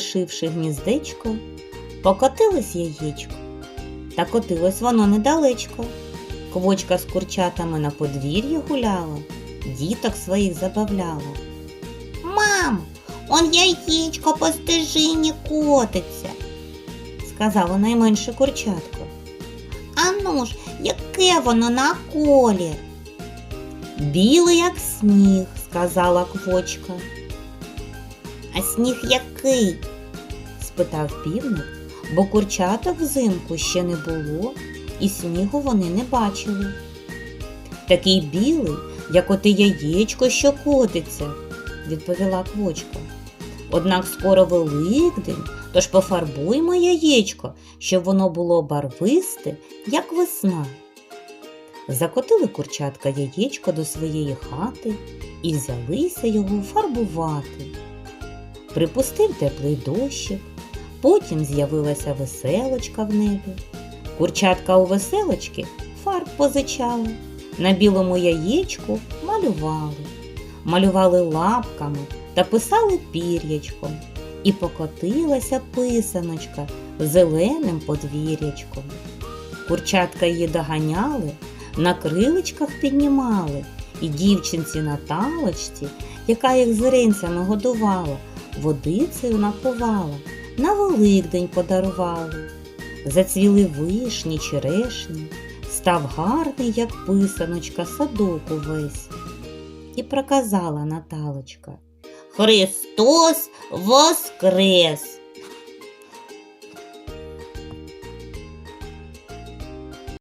залишивши гніздечко, покотилось яєчко. Та котилось воно недалечко. Квочка з курчатами на подвір'ї гуляла, діток своїх забавляла. Мам, он яєчко по стежині котиться, сказало найменше курчатко. Ану ж, яке воно на колір? Білий, як сніг, сказала квочка. А сніг який? Спитав півник, бо курчаток взимку ще не було, і снігу вони не бачили. Такий білий, як оте яєчко, що котиться, відповіла квочка. Однак скоро Великдень, тож пофарбуймо яєчко, щоб воно було барвисте, як весна. Закотили курчатка яєчко до своєї хати і взялися його фарбувати. Припустив теплий дощик, потім з'явилася веселочка в небі. Курчатка у веселочки фарб позичали, на білому яєчку малювали, малювали лапками та писали пір'ячком, і покотилася писаночка зеленим подвір'ячком. Курчатка її доганяли, на криличках піднімали, і дівчинці на талочці, яка їх зеренцями годувала, водицею напувала, на Великдень подарували. Зацвіли вишні, черешні, став гарний, як писаночка, садок увесь. І проказала Наталочка. Христос воскрес!